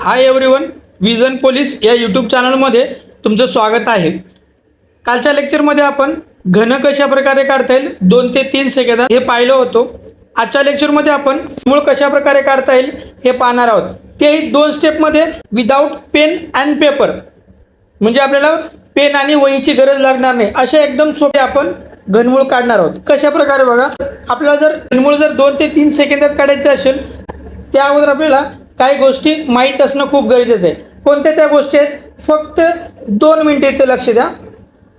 हाय everyone vision police या YouTube चॅनलमध्ये तुमचं स्वागत आहे. कालच्या लेक्चरमध्ये आपण घन कशा प्रकारे काढता येईल दोन ते तीन सेकंदात हे पाहिलं होतो. आजच्या लेक्चरमध्ये आपण मूळ कशा प्रकारे काढता येईल हे पाहणार आहोत. तेही दोन स्टेपमध्ये विदाऊट पेन अँड पेपर म्हणजे आपल्याला पेन आणि वहीची गरज लागणार नाही. अशा एकदम सोपे आपण घनमूळ काढणार आहोत. कशा प्रकारे बघा आपल्याला जर घनमूळ जर दोन ते तीन सेकंदात काढायचं असेल त्या अगोदर आपल्याला काही गोष्टी माहीत असणं खूप गरजेचं आहे. कोणत्या त्या गोष्टी आहेत? फक्त दोन मिनटं इथं लक्ष द्या.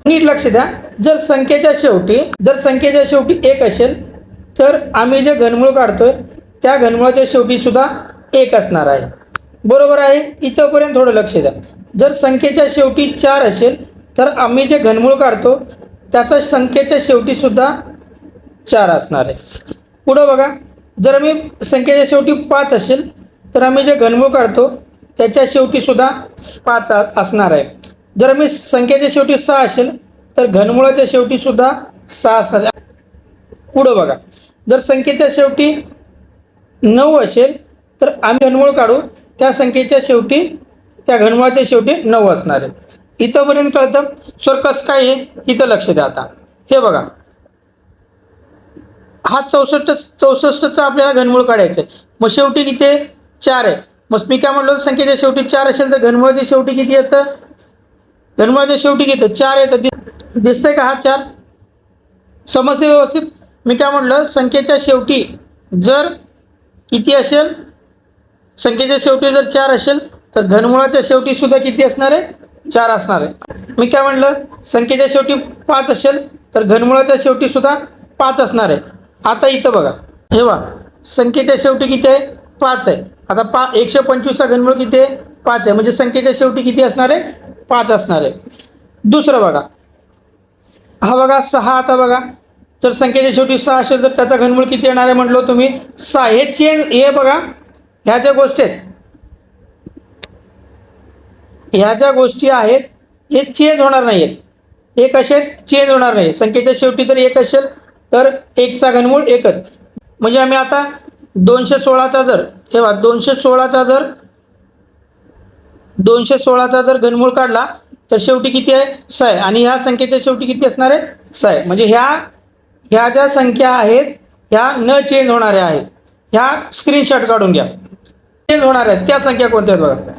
नीट लक्ष द्या. जर संख्येच्या शेवटी जर संख्येच्या शेवटी एक असेल तर आम्ही जे घनमूळ काढतोय त्या घनमुळाच्या शेवटीसुद्धा एक असणार आहे. बरोबर आहे? इथंपर्यंत थोडं लक्ष द्या. जर संख्येच्या शेवटी चार असेल तर आम्ही जे घनमूळ काढतो त्याचा संख्येच्या शेवटीसुद्धा चार असणार आहे. पुढं बघा. जर आम्ही संख्येच्या शेवटी पाच असेल तर आम्ही जे घनमूळ काढतो त्याच्या शेवटी सुद्धा पाच असणार आहे. जर आम्ही संख्येच्या शेवटी सहा असेल तर घनमुळाच्या शेवटी सुद्धा सहा असणार पुढं बघा. जर संख्येच्या शेवटी नऊ असेल तर आम्ही घनमूळ काढू त्या संख्येच्या शेवटी त्या घनमुळाच्या शेवटी नऊ असणार आहे. इथंपर्यंत कळतं? सर कसं काय हे? इथं लक्ष द्या आता. हे बघा. हा चौसष्ट चौसष्टचा आपल्याला घनमूळ काढायचं आहे मग शेवटी किती चार आहे. मग मी काय म्हणलो संख्येच्या शेवटी चार असेल तर घनमुळाच्या शेवटी किती येतं? घनमुळाच्या शेवटी किती चार येतं. दिसतंय का हा चार? समजते व्यवस्थित? मी काय म्हटलं संख्येच्या शेवटी जर किती असेल संख्येच्या शेवटी जर चार असेल तर घनमुळाच्या शेवटी सुद्धा किती असणार आहे? चार असणार आहे. मी काय म्हटलं संख्येच्या शेवटी पाच असेल तर घनमुळाच्या शेवटी सुद्धा पाच असणार आहे. आता इथं बघा. हे बघा. संख्येच्या शेवटी किती आहे? पाच आहे. आता पा एकशे पंचवीसचा घनमूळ किती आहे? पाच आहे. म्हणजे संख्येच्या शेवटी किती असणार आहे? पाच असणार आहे. दुसरं बघा. हा बघा सहा आता बघा. जर संख्येच्या शेवटी सहा असेल तर त्याचा घनमूळ किती येणार आहे म्हटलो तुम्ही? सहा. हे चेंज हे बघा. ह्या ज्या गोष्टी आहेत ह्या ज्या गोष्टी आहेत हे चेंज होणार नाही आहेत एक असेल चेंज होणार नाही. संख्येच्या शेवटी जर एक असेल तर एकचा घनमूळ एकच. म्हणजे आम्ही आता दोनशे सोळाचा जर ठेवा दोनशे सोळाचा जर दोनशे सोळाचा जर घनमूळ काढला तर शेवटी किती आहे? सय आणि ह्या संख्येच्या शेवटी किती असणार आहे? सय म्हणजे ह्या ह्या ज्या संख्या आहेत ह्या न चेंज होणाऱ्या आहेत. ह्या स्क्रीनशॉट काढून घ्या. चेंज होणार आहेत. त्या संख्या कोणत्या आहेत बघा?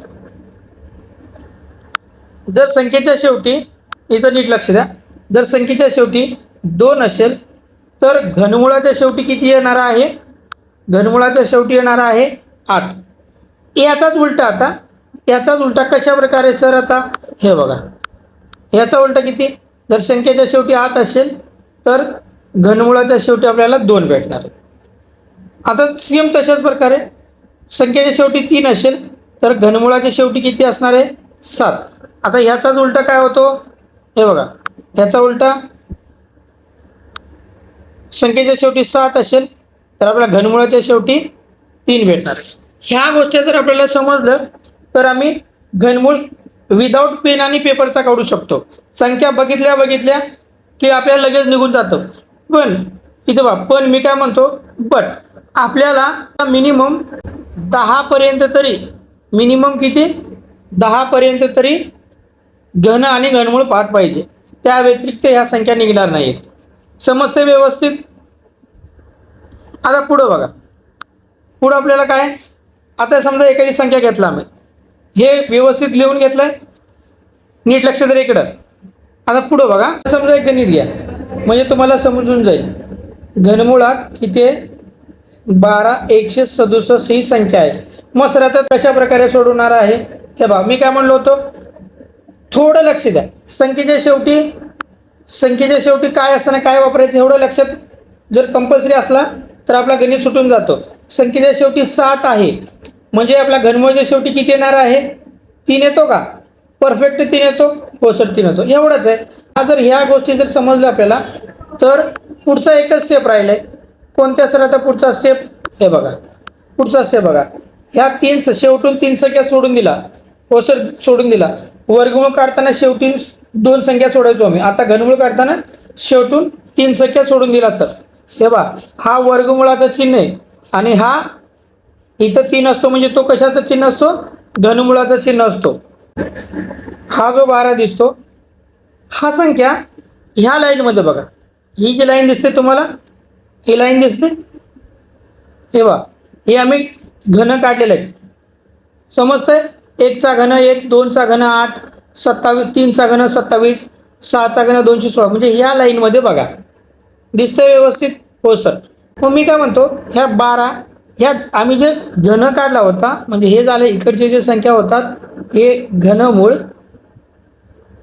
जर संख्येच्या शेवटी इथं नीट लक्ष द्या. जर संख्येच्या शेवटी दोन असेल तर घनमुळाच्या शेवटी किती येणार आहे? घनमुळाच्या शेवटी येणार आहे आठ. याचाच उलटा आता. याचाच उलटा कशा प्रकारे सर आता? हे बघा. याचा उलटा किती? जर संख्येच्या शेवटी आठ असेल तर घनमुळाच्या शेवटी आपल्याला दोन भेटणार. आता सेम तशाच प्रकारे संख्येच्या शेवटी तीन असेल तर घनमुळाच्या शेवटी किती असणार आहे? सात. आता ह्याचाच उलटा काय होतो? हे बघा. ह्याचा उलटा संख्येच्या शेवटी सात असेल तर आपल्याला घनमुळाच्या शेवटी तीन भेटणार ह्या गोष्टी जर आपल्याला समजलं तर आम्ही घनमूळ विदाऊट पेन आणि पेपरचा काढू शकतो. संख्या बघितल्या बघितल्या की आपल्याला लगेच निघून जातं. पण इथं बा पण मी काय म्हणतो बट आपल्याला मिनिमम दहापर्यंत तरी मिनिमम किती? दहापर्यंत तरी घन आणि घनमूळ पाठ पाहिजे. त्या व्यतिरिक्त ह्या संख्या निघणार नाहीत. समजते व्यवस्थित? आता पुढं बघा. पुढं आपल्याला काय? आता समजा एखादी संख्या घेतला आम्ही. हे व्यवस्थित लिहून घेतलंय. नीट लक्ष द्या इकडं. आता पुढं बघा. समजा एक गणित घ्या. म्हणजे तुम्हाला समजून जाईल. घनमुळात किती बारा एकशे सदुसष्ट ही संख्या आहे. मग सर आता कशा प्रकारे सोडवणार आहे? हे बघा. मी काय म्हणलो होतो? थोडं लक्ष द्या. संख्येच्या शेवटी संख्येच्या शेवटी काय असताना काय वापरायचं एवढं लक्षात? जर कंपल्सरी असला तर आपला गणित सुटून जातो. संख्येच्या शेवटी सात आहे. म्हणजे आपल्या घनमुळच्या शेवटी किती येणार आहे? तीन येतो का? परफेक्ट तीन येतो हो तीन येतो एवढंच आहे. हा जर ह्या गोष्टी जर समजल्या आपल्याला तर पुढचा एकच स्टेप राहिला आहे कोणत्या सर आता पुढचा स्टेप हे बघा. पुढचा स्टेप बघा. ह्या तीन स- शेवटून तीन संख्या सोडून दिला. हो सोडून दिला. वर्गमूळ काढताना शेवटी दोन संख्या सोडायचो आम्ही. आता घनमूळ काढताना शेवटून तीन संख्या सोडून दिला सर हे बा हा वर्गमुळाचा चिन्ह आहे. आणि हा इथं तीन असतो म्हणजे तो कशाचा चिन्ह असतो? घनमुळाचा चिन्ह असतो. हा जो बारा दिसतो हा संख्या ह्या लाईनमध्ये बघा. ही जी लाईन दिसते तुम्हाला ही लाईन दिसते. हे बा हे आम्ही घन काढलेले आहेत. समजतंय? एकचा घन एक दोनचा घन आठ सत्तावीस तीनचा घन सत्तावीस सहाचा घन दोनशे सोळा. म्हणजे ह्या लाईनमध्ये बघा. दिसतंय व्यवस्थित? हो सर. मग मी काय म्हणतो ह्या बारा ह्या आम्ही जे घन काढला होता म्हणजे हे झालं इकडचे जे संख्या होतात हे घनमूळ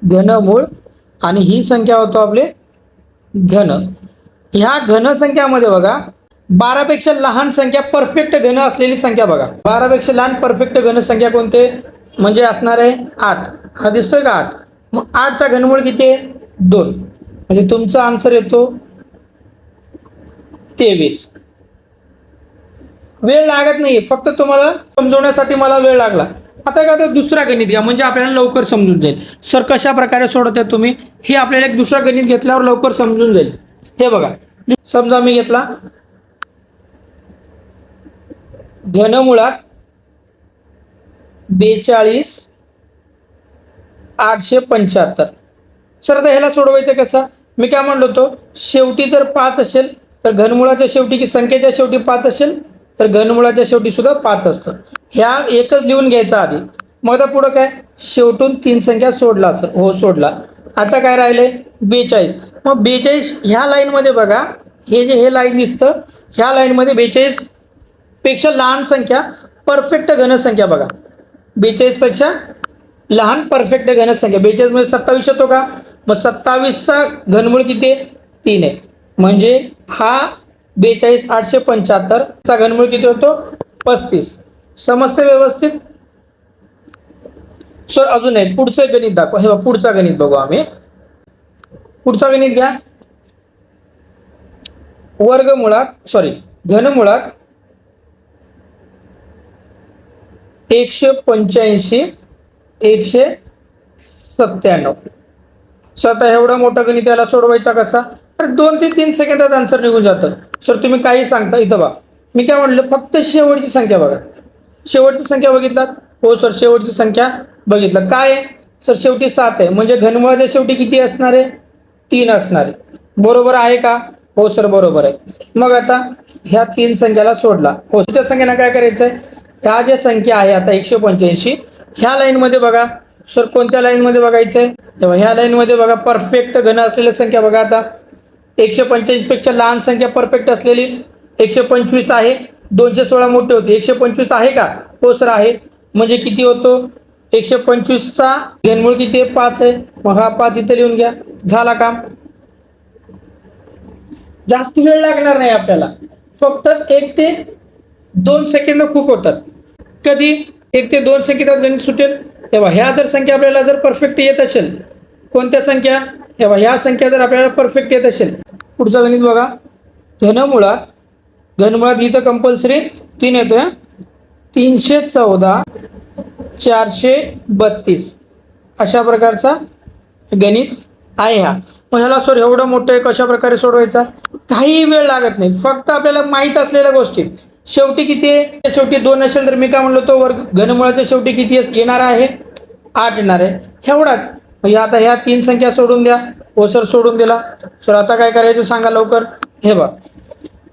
घनमूळ आणि ही संख्या होतो आपले घन. ह्या घन संख्यामध्ये बघा बारापेक्षा लहान संख्या परफेक्ट घन असलेली संख्या बघा. बारापेक्षा लहान परफेक्ट घन संख्या कोणते? म्हणजे असणार आहे आठ. हा दिसतोय का आठ? मग आठचा घनमूळ किती आहे? दोन. म्हणजे तुमचा आन्सर येतो तेवीस. वेळ लागत नाही फक्त तुम्हाला समजवण्यासाठी मला वेळ लागला. आता का तर दुसरा गणित घ्या म्हणजे आपल्याला लवकर समजून जाईल. सर कशा प्रकारे सोडवताय तुम्ही? हे आपल्याला एक दुसरा गणित घेतल्यावर लवकर समजून जाईल. हे बघा. समजा मी घेतला. घनमुळात बेचाळीस आठशे पंच्याहत्तर. सर आता ह्याला सोडवायचं कसं? मी काय म्हणलो होतो? शेवटी जर पाच असेल तर घनमुळाच्या शेवटी की संख्येच्या शेवटी पाच असेल तर घनमुळाच्या शेवटी सुद्धा पाच असतं. ह्या एकच लिहून घ्यायचा आधी. मग आता पुढं काय? शेवटून तीन संख्या सोडला असं हो सोडला. आता काय राहिले बेचाळीस. मग बेचाळीस ह्या लाईनमध्ये बघा हे जे हे लाईन दिसतं ह्या लाईनमध्ये बेचाळीसपेक्षा लहान संख्या परफेक्ट घनसंख्या बघा. बेचाळीसपेक्षा लहान परफेक्ट घनसंख्या. बेचाळीसमध्ये सत्तावीस येतो का? मग सत्तावीसचा घनमूळ किती आहे? तीन आहे. म्हणजे हा बेचाळीस आठशे पंच्याहत्तर चा घनमूळ किती होतो? पस्तीस. समजते व्यवस्थित? सर अजून आहे पुढचं गणित दाखवा. हे बघा, पुढचा गणित बघू आम्ही. पुढचा गणित घ्या. वर्गमुळात सॉरी घनमुळात एकशे पंच्याऐंशी एकशे सत्त्याण्णव. सर आता एवढा मोठा गणित याला सोडवायचा कसा? तर दोन ते तीन सेकंदात आन्सर निघून जातं. सर तुम्ही काही सांगता? इथं बा मी काय म्हटलं फक्त शेवटची संख्या बघा. शेवटची संख्या बघितलात? हो सर शेवटची संख्या बघितलं. काय? आहे सर शेवटी सात आहे. म्हणजे घनमुळाच्या शेवटी किती असणार आहे? तीन असणार आहे. बरोबर आहे का? हो सर बरोबर आहे. मग आता ह्या तीन संख्याला सोडला. हो त्या संख्येनं काय करायचं आहे ह्या ज्या संख्या आहे आता एकशे पंच्याऐंशी ह्या लाईनमध्ये बघा. सर कोणत्या लाईनमध्ये बघायचं आहे तेव्हा ह्या लाईनमध्ये बघा. परफेक्ट घन असलेल्या संख्या बघा आता. एकशे पंच्याऐंशी लहान संख्या परफेक्ट असलेली एकशे पंचवीस आहे. दोनशे सोळा मोठे होते. एकशे पंचवीस आहे का? हो सर आहे. म्हणजे किती होतो? एकशे पंचवीसचा घनमूळ किती आहे? पाच आहे. मग हा पाच इथे लिहून घ्या. झाला काम. जास्त वेळ लागणार नाही आपल्याला. फक्त एक ते दोन सेकंद खूप होतात. कधी? एक ते दोन सेकंदात गणित सुटेल. तेव्हा ह्या जर संख्या आपल्याला जर परफेक्ट येत असेल कोणत्या संख्या? तेव्हा ह्या संख्या जर आपल्याला परफेक्ट येत असेल पुढचा गणित बघा. घनमुळात घनमुळात इथं कंपल्सरी तीन येतोय तीनशे चौदा चारशे बत्तीस. अशा प्रकारचा गणित आहे हा. मग ह्याला सर एवढं मोठं आहे कशा प्रकारे सोडवायचा? काही वेळ लागत नाही. फक्त आपल्याला माहीत असलेल्या गोष्टी. शेवटी किती आहे? शेवटी दोन असेल तर मी काय म्हणलो तो वर्ग घनमुळाच्या शेवटी किती येणार आहे? आठ येणार आहे. एवढाच. म्हणजे आता ह्या तीन संख्या सोडून द्या. हो सर सोडून दिला. सर आता काय करायचं सांगा लवकर. हे बघा.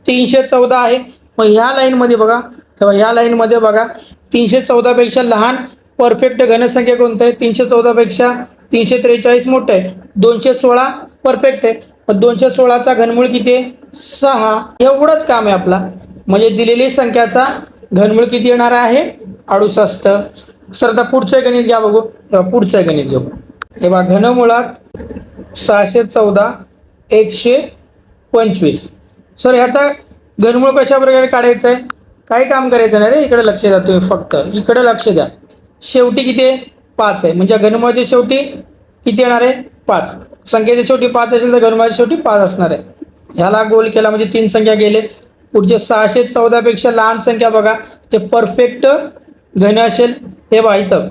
तीनशे चौदा आहे. मग ह्या लाईनमध्ये बघा. तेव्हा ह्या लाईनमध्ये बघा. तीनशे चौदापेक्षा लहान परफेक्ट घनसंख्या कोणतं आहे? तीनशे चौदापेक्षा तीनशे त्रेचाळीस मोठं आहे. दोनशे सोळा परफेक्ट आहे. मग दोनशे सोळाचा घनमूळ किती आहे? सहा. एवढंच काम आहे आपला. म्हणजे दिलेली संख्याचा घनमूळ किती येणार आहे? अडुसष्ट. सर आता पुढचं गणित घ्या बघू. पुढचं गणित घेऊ. हे बघा घनमुळात सहाशे चौदा एकशे पंचवीस. सर ह्याचा घनमूळ कशा प्रकारे काढायचं आहे काय काम करायचं नाही रे इकडे लक्ष द्या तुम्ही फक्त. इकडे लक्ष द्या. शेवटी किती आहे? पाच आहे. म्हणजे घनमुळाच्या शेवटी किती येणार आहे? पाच. संख्येच्या शेवटी पाच असेल तर घनमुळाच्या शेवटी पाच असणार आहे. ह्याला गोल केला म्हणजे तीन संख्या गेले. पुढचे सहाशे चौदापेक्षा लहान संख्या बघा. ते परफेक्ट घन असेल. हे बघा इथं.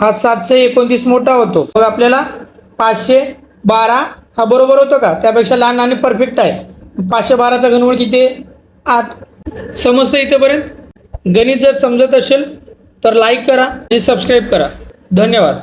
हा सातशे एकोणतीस मोठा होतो. मग आपल्याला पाचशे बारा हा बरोबर होतो का? त्यापेक्षा लहान आणि परफेक्ट आहे. पाचशे बाराचा घनमूळ किती? आठ. समजतं इथेपर्यंत? गणित जर समजत असेल तर लाईक करा आणि सबस्क्राईब करा. धन्यवाद.